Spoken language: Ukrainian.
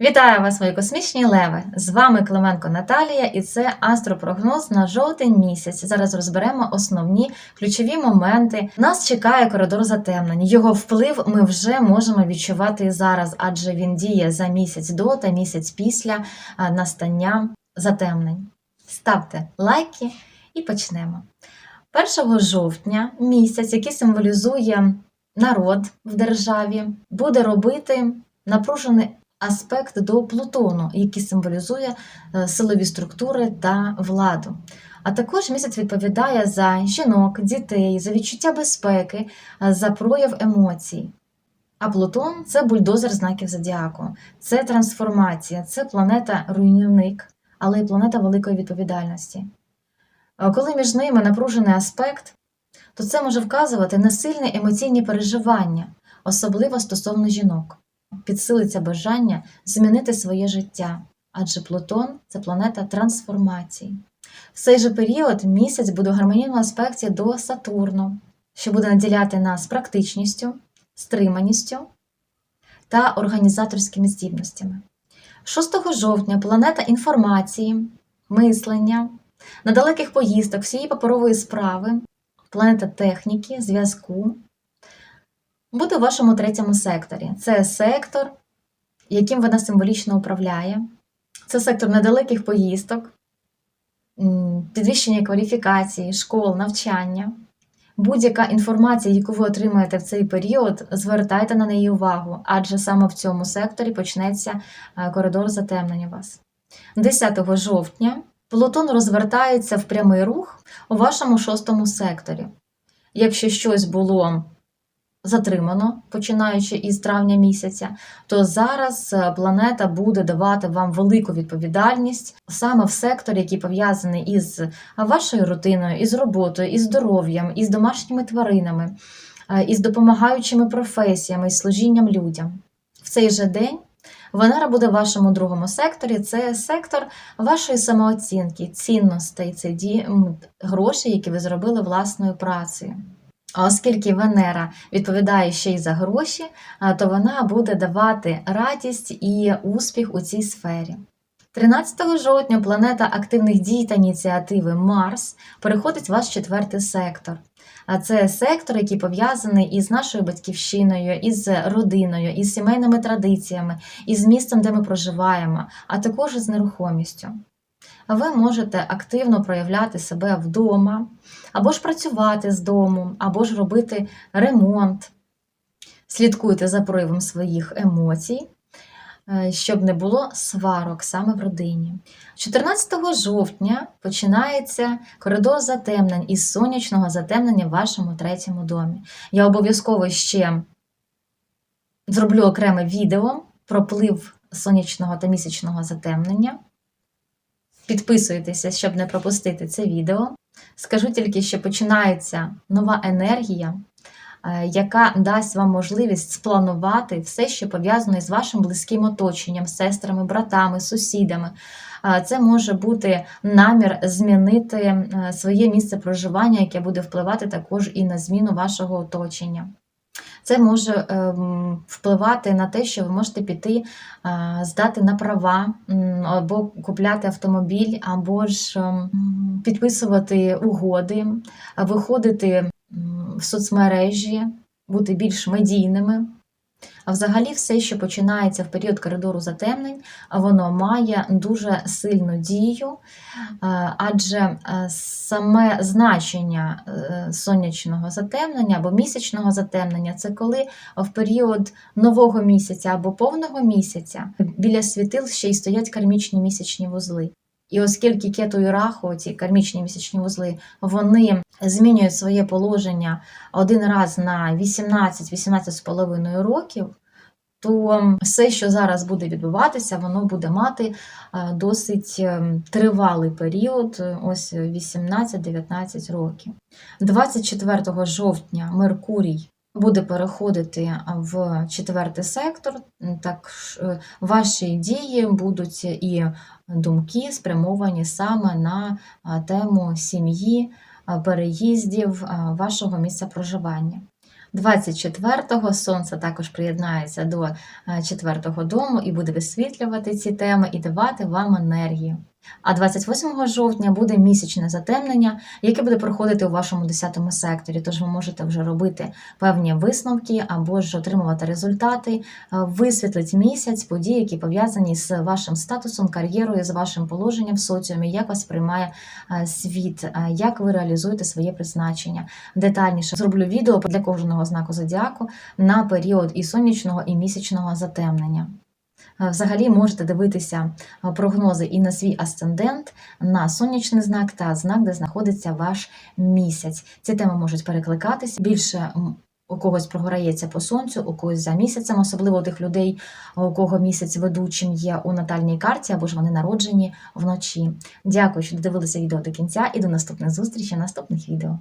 Вітаю вас, мої космічні леви! З вами Клименко Наталія, і це астропрогноз на жовтень місяць. Зараз розберемо основні ключові моменти. Нас чекає коридор затемнень. Його вплив ми вже можемо відчувати зараз, адже він діє за місяць до та місяць після настання затемнень. Ставте лайки і почнемо. 1 жовтня місяць, який символізує народ в державі, буде робити напружений аспект до Плутону, який символізує е, силові структури та владу. А також місяць відповідає за жінок, дітей, за відчуття безпеки, е, за прояв емоцій. А Плутон це бульдозер знаків зодіаку, це трансформація, це планета руйнівник, але й планета великої відповідальності. Е, Коли між ними напружений аспект, то це може вказувати на сильні емоційні переживання, особливо стосовно жінок підсилиться бажання змінити своє життя, адже Плутон це планета трансформацій. В цей же період місяць буде у гармонійному аспекті до Сатурну, що буде наділяти нас практичністю, стриманістю та організаторськими здібностями. 6 жовтня планета інформації, мислення, на далеких поїздок, всієї паперової справи, планета техніки, зв'язку, буде у вашому третьому секторі. Це сектор, яким вона символічно управляє. Це сектор недалеких поїздок, підвищення кваліфікації, школ, навчання. Будь-яка інформація, яку ви отримаєте в цей період, звертайте на неї увагу, адже саме в цьому секторі почнеться е, коридор затемнення вас. 10 жовтня Плутон розвертається в прямий рух у вашому шостому секторі. Якщо щось було затримано, починаючи із травня місяця, то зараз е, планета буде давати вам велику відповідальність саме в секторі, який пов'язаний із вашою рутиною, із роботою, із здоров'ям, із домашніми тваринами, е, із допомагаючими професіями, із служінням людям. В цей же день Венера буде в вашому другому секторі. Це сектор вашої самооцінки, цінностей, це ді... гроші, які ви зробили власною працею. А оскільки Венера відповідає ще й за гроші, то вона буде давати радість і успіх у цій сфері. 13 жовтня планета активних дій та ініціативи Марс переходить в ваш четвертий сектор. А це сектор, який пов'язаний із нашою батьківщиною, із родиною, із сімейними традиціями, із місцем, де ми проживаємо, а також із нерухомістю. Ви можете активно проявляти себе вдома, або ж працювати з дому, або ж робити ремонт. Слідкуйте за проявом своїх емоцій, е, щоб не було сварок саме в родині. 14 жовтня починається коридор затемнень із сонячного затемнення в вашому третьому домі. Я обов'язково ще зроблю окреме відео про вплив сонячного та місячного затемнення. Підписуйтеся, щоб не пропустити це відео. Скажу тільки, що починається нова енергія, е, яка дасть вам можливість спланувати все, що пов'язано з вашим близьким оточенням, сестрами, братами, сусідами. Е, Це може бути намір змінити е, своє місце проживання, яке буде впливати також і на зміну вашого оточення. Це може ем, впливати на те, що ви можете піти е, здати на права, або купляти автомобіль, або ж ем, підписувати угоди, виходити в соцмережі, бути більш медійними. А взагалі, все, що починається в період коридору затемнень, воно має дуже сильну дію, е, адже е, саме значення е, сонячного затемнення або місячного затемнення це коли в період нового місяця або повного місяця біля світил ще й стоять кармічні місячні вузли. І оскільки кету і раху, ці кармічні місячні вузли, вони змінюють своє положення один раз на 18-18,5 років, то все, що зараз буде відбуватися, воно буде мати е, досить е, тривалий період, е, ось 18-19 років. 24 жовтня Меркурій буде переходити в четвертий сектор, так е, ваші дії будуть і думки спрямовані саме на тему сім'ї, переїздів, вашого місця проживання. 24-го сонце також приєднається до е, четвертого дому і буде висвітлювати ці теми і давати вам енергію. А 28 жовтня буде місячне затемнення, яке буде проходити у вашому 10 секторі. Тож ви можете вже робити певні висновки або ж отримувати результати, е, висвітлить місяць події, які пов'язані з вашим статусом, кар'єрою, з вашим положенням в соціумі, як вас приймає е, світ, е, як ви реалізуєте своє призначення. Детальніше зроблю відео для кожного знаку зодіаку на період і сонячного, і місячного затемнення. Е, Взагалі можете дивитися е, прогнози і на свій асцендент, на сонячний знак та знак, де знаходиться ваш місяць. Ці теми можуть перекликатись більше. У когось програється по сонцю, у когось за місяцем, особливо у тих людей, у кого місяць ведучим є у натальній карті, або ж вони народжені вночі. Дякую, що додивилися відео до кінця і до наступних зустрічей, наступних відео.